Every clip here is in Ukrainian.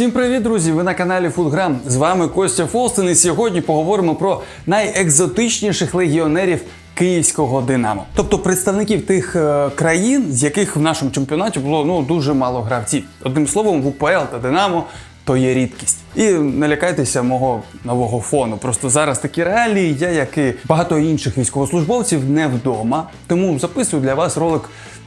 Всім привіт, друзі! Ви на каналі Фудграм. З вами Костя Фолстин. І сьогодні поговоримо про найекзотичніших легіонерів київського Динамо, тобто представників тих е, країн, з яких в нашому чемпіонаті було ну дуже мало гравців. Одним словом, в УПЛ та Динамо. То є рідкість. І не лякайтеся мого нового фону. Просто зараз такі реалії, я, як і багато інших військовослужбовців, не вдома. Тому записую для вас ролик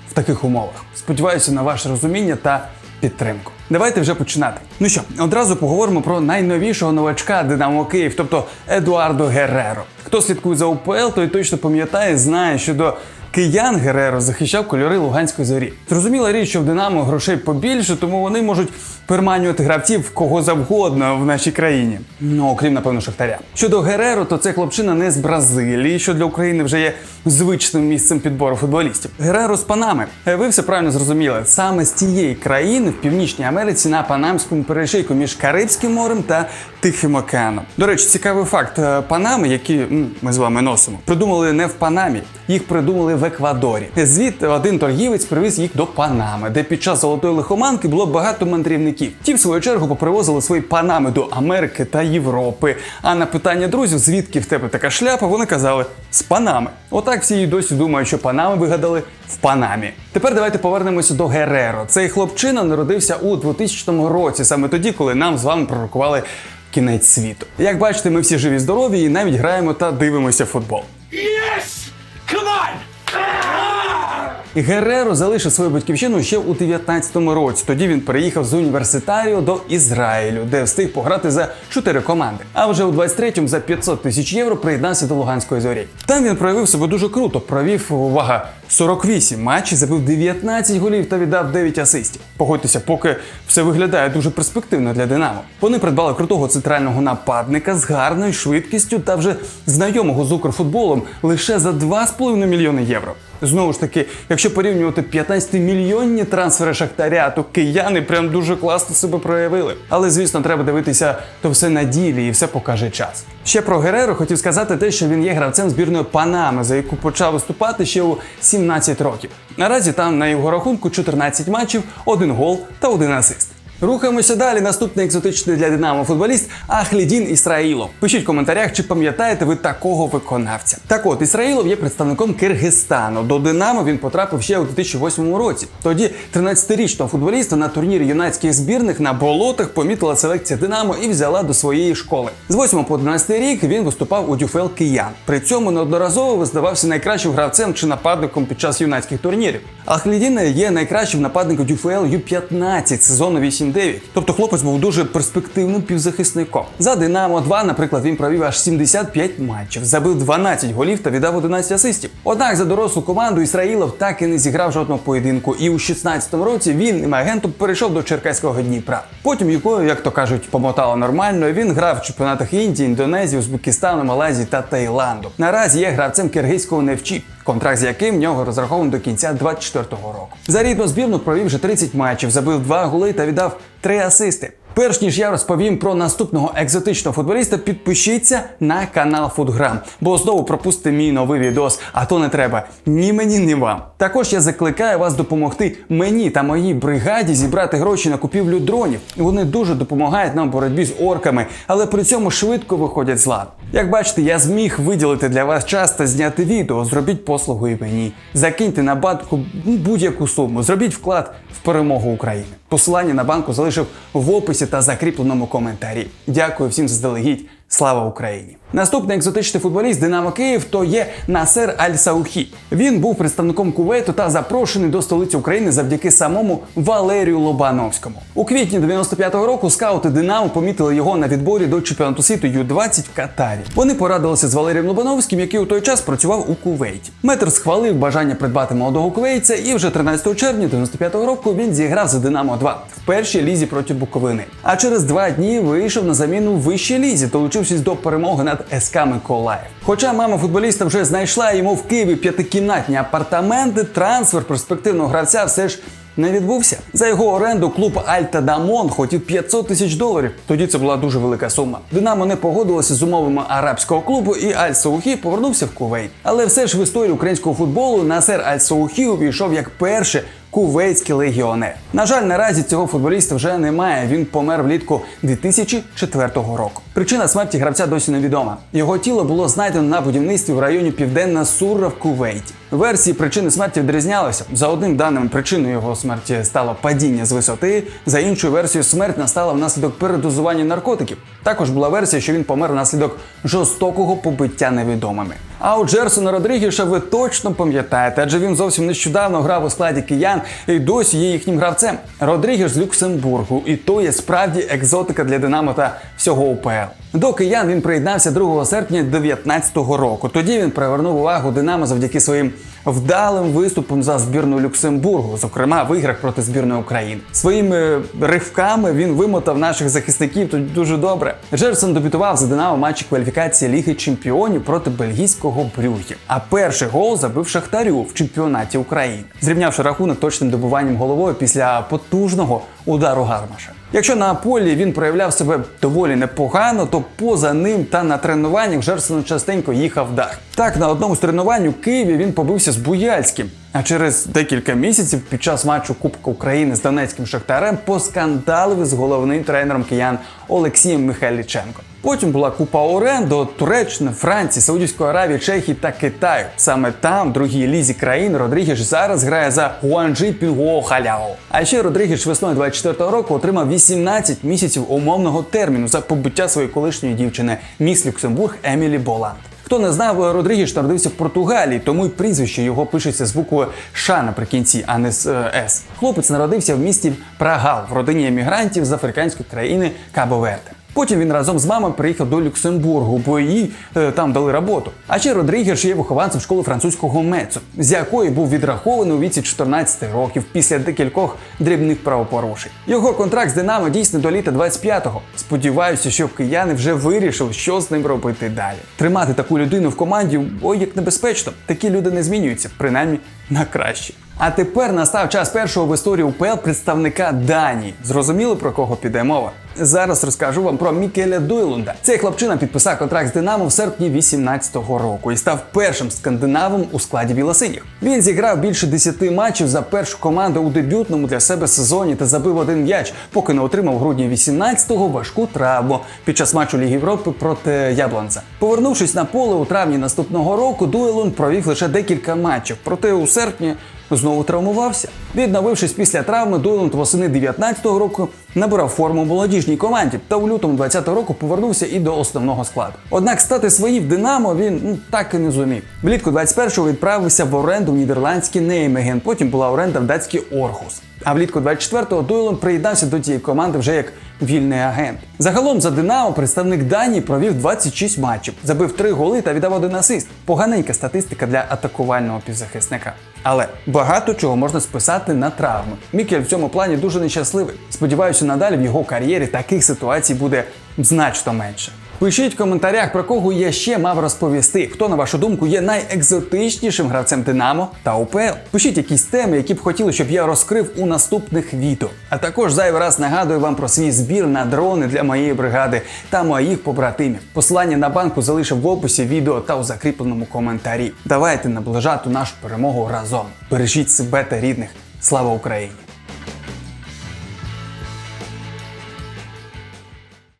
в таких умовах. Сподіваюся на ваше розуміння та підтримку. Давайте вже починати. Ну що, одразу поговоримо про найновішого новачка Динамо Київ, тобто Едуардо Гереро. Хто слідкує за УПЛ, той точно пам'ятає, знає, що до киян Гереро захищав кольори Луганської зорі. Зрозуміла річ, що в Динамо грошей побільше, тому вони можуть переманювати гравців кого завгодно в нашій країні. Ну, окрім, напевно, Шахтаря. Щодо Гереро, то це хлопчина не з Бразилії, що для України вже є звичним місцем підбору футболістів. Гереро з Панами. Е, Ви все правильно зрозуміли. Саме з тієї країни в Північній Америці на Панамському перешийку між Карибським морем та Тихим океаном. До речі, цікавий факт: Е, Панами, які ми з вами носимо, придумали не в Панамі, їх придумали в Еквадорі. Звідти один торгівець привіз їх до Панами, де під час золотої лихоманки було багато мандрівників. Ті, в свою чергу, попривозили свої панами до Америки та Європи. А на питання друзів, звідки в тебе така шляпа, вони казали з Панами. Отак всі і досі думають, що Панами вигадали в Панамі. Тепер давайте повернемося до Гереро. Цей хлопчина народився у 2000 році, саме тоді, коли нам з вами пророкували кінець світу. Як бачите, ми всі живі, здорові і навіть граємо та дивимося футбол. Гереро залишив свою батьківщину ще у 19-му році. Тоді він переїхав з університаріо до Ізраїлю, де встиг пограти за чотири команди. А вже у 23-му за 500 тисяч євро приєднався до Луганської зорі. Там він проявив себе дуже круто. Провів увага 48 матчів, забив 19 голів та віддав 9 асистів. Погодьтеся, поки все виглядає дуже перспективно для Динамо. Вони придбали крутого центрального нападника з гарною швидкістю та вже знайомого з Укрфутболом лише за 2,5 мільйони євро. Знову ж таки, якщо порівнювати 15-мільйонні трансфери Шахтаря, то кияни прям дуже класно себе проявили. Але звісно, треба дивитися то все на ділі і все покаже час. Ще про Гереро хотів сказати те, що він є гравцем збірної Панами, за яку почав виступати ще у 17 років. Наразі там на його рахунку 14 матчів, один гол та один асист. Рухаємося далі. Наступний екзотичний для Динамо футболіст Ахлідін Ісраїлов. Пишіть в коментарях, чи пам'ятаєте ви такого виконавця. Так от, Ісраїлов є представником Киргизстану. До Динамо він потрапив ще у 2008 році. Тоді 13-річного футболіста на турнірі юнацьких збірних на болотах помітила селекція Динамо і взяла до своєї школи. З 8 по 11 рік він виступав у Дюфел Киян. При цьому неодноразово визнавався найкращим гравцем чи нападником під час юнацьких турнірів. Ахлідін є найкращим нападником Дюфел Ю-15 сезону 8-9. Тобто хлопець був дуже перспективним півзахисником. За Динамо 2, наприклад, він провів аж 75 матчів, забив 12 голів та віддав 11 асистів. Однак за дорослу команду Ісраїлов так і не зіграв жодного поєдинку. І у 16-му році він і агентом перейшов до Черкаського Дніпра. Потім якою, як то кажуть, помотало нормально. Він грав в чемпіонатах Індії, Індонезії, Узбекистану, Малайзії та Таїланду. Наразі є гравцем киргизького Невчі контракт з яким в нього розрахований до кінця 24-го року. За рідну збірну провів вже 30 матчів, забив 2 голи та віддав 3 асисти. Перш ніж я розповім про наступного екзотичного футболіста, підпишіться на канал Футграм, бо знову пропустите мій новий відос, а то не треба ні мені, ні вам. Також я закликаю вас допомогти мені та моїй бригаді зібрати гроші на купівлю дронів. Вони дуже допомагають нам в боротьбі з орками, але при цьому швидко виходять з ладу. Як бачите, я зміг виділити для вас час та зняти відео. Зробіть послугу і мені. Закиньте на банку будь-яку суму. Зробіть вклад в перемогу України. Посилання на банку залишив в описі та закріпленому коментарі. Дякую всім заздалегідь. Слава Україні! Наступний екзотичний футболіст Динамо Київ то є Насер Аль Саухі. Він був представником Кувейту та запрошений до столиці України завдяки самому Валерію Лобановському. У квітні 95-го року скаути Динамо помітили його на відборі до чемпіонату світу Ю-20 в Катарі. Вони порадилися з Валерієм Лобановським, який у той час працював у Кувейті. Метр схвалив бажання придбати молодого кувейця, і вже 13 червня 95-го року він зіграв за Динамо 2 в першій лізі проти Буковини. А через два дні вийшов на заміну в вищій лізі, долучившись до перемоги над СК Миколаїв. Хоча мама футболіста вже знайшла йому в Києві п'ятикімнатні апартаменти, трансфер перспективного гравця все ж. Не відбувся за його оренду. Клуб Альта Дамон хотів 500 тисяч доларів. Тоді це була дуже велика сума. Динамо не погодилося з умовами арабського клубу, і Аль Саухі повернувся в Кувейт. Але все ж в історії українського футболу Насер Аль Саухі увійшов як перший кувейтський легіонер. На жаль, наразі цього футболіста вже немає. Він помер влітку 2004 року. Причина смерті гравця досі невідома. Його тіло було знайдено на будівництві в районі Південна Сурра в Кувейті. Версії причини смерті відрізнялися. За одним даним причиною його смерті стало падіння з висоти. За іншою версією, смерть настала внаслідок передозування наркотиків. Також була версія, що він помер внаслідок жорстокого побиття невідомими. А у Джерсона Родрігіша ви точно пам'ятаєте, адже він зовсім нещодавно грав у складі киян і досі є їхнім гравцем. Родрігіш з Люксембургу, і то є справді екзотика для Динамо та всього УПЛ. До киян він приєднався 2 серпня 2019 року. Тоді він привернув увагу Динамо завдяки своїм вдалим виступом за збірну Люксембургу, зокрема в іграх проти збірної України. Своїми ривками він вимотав наших захисників тут дуже добре. Джерсон дебютував за Динамо матчі кваліфікації Ліги Чемпіонів проти бельгійського Брюгге. А перший гол забив Шахтарю в чемпіонаті України, зрівнявши рахунок точним добуванням головою після потужного удару Гармаша. Якщо на полі він проявляв себе доволі непогано, то поза ним та на тренуваннях Жерсон частенько їхав дах. Так, на одному з тренувань у Києві він побився з Буяльським. А через декілька місяців під час матчу Кубка України з Донецьким Шахтарем поскандалив з головним тренером киян Олексієм Михайліченко. Потім була купа орен до Туреччини, Франції, Саудівської Аравії, Чехії та Китаю. Саме там, в другій лізі країн, Родрігеш зараз грає за Гуанджі Пінго Халяо. А ще Родрігеш весною 24-го року отримав 18 місяців умовного терміну за побиття своєї колишньої дівчини міс Люксембург Емілі Боланд. Хто не знав, Родрігеш народився в Португалії, тому й прізвище його пишеться з буквою Ш наприкінці, а не з е, С. Хлопець народився в місті Прагал в родині емігрантів з африканської країни Кабо-Верде. Потім він разом з мамою приїхав до Люксембургу, бо їй е, там дали роботу. А ще Родрігеш є вихованцем школи французького мецу, з якої був відрахований у віці 14 років після декількох дрібних правопорушень. Його контракт з Динамо дійсний до літа 25-го. Сподіваюся, що кияни вже вирішили, що з ним робити далі. Тримати таку людину в команді ой як небезпечно. Такі люди не змінюються, принаймні на краще. А тепер настав час першого в історії УПЛ представника Данії. Зрозуміли про кого піде мова? Зараз розкажу вам про Мікеля Дуйлунда. Цей хлопчина підписав контракт з Динамо в серпні 18-го року і став першим скандинавом у складі білосиніх. Він зіграв більше 10 матчів за першу команду у дебютному для себе сезоні та забив один м'яч, поки не отримав в грудні 18-го важку травму під час матчу Ліги Європи проти Яблонца. Повернувшись на поле у травні наступного року, Дуйлунд провів лише декілька матчів, проте у серпні знову травмувався. Відновившись після травми, Дойланд восени 19-го року набирав форму в молодіжній команді та у лютому 20-го року повернувся і до основного складу. Однак стати свої в Динамо він ну, так і не зумів. Влітку 21-го відправився в оренду в нідерландський Неймеген, потім була оренда в датський Орхус. А влітку 24-го Дойланд приєднався до цієї команди вже як вільний агент. Загалом за Динамо представник Данії провів 26 матчів, забив 3 голи та віддав один асист. Поганенька статистика для атакувального півзахисника. Але багато чого можна списати на травми. Мікель в цьому плані дуже нещасливий. Сподіваюся, надалі в його кар'єрі таких ситуацій буде значно менше. Пишіть в коментарях, про кого я ще мав розповісти, хто, на вашу думку, є найекзотичнішим гравцем Динамо та УПЛ. Пишіть якісь теми, які б хотіли, щоб я розкрив у наступних відео. А також зайвий раз нагадую вам про свій збір на дрони для моєї бригади та моїх побратимів. Посилання на банку залишив в описі відео та у закріпленому коментарі. Давайте наближати нашу перемогу разом. Бережіть себе та рідних. Слава Україні!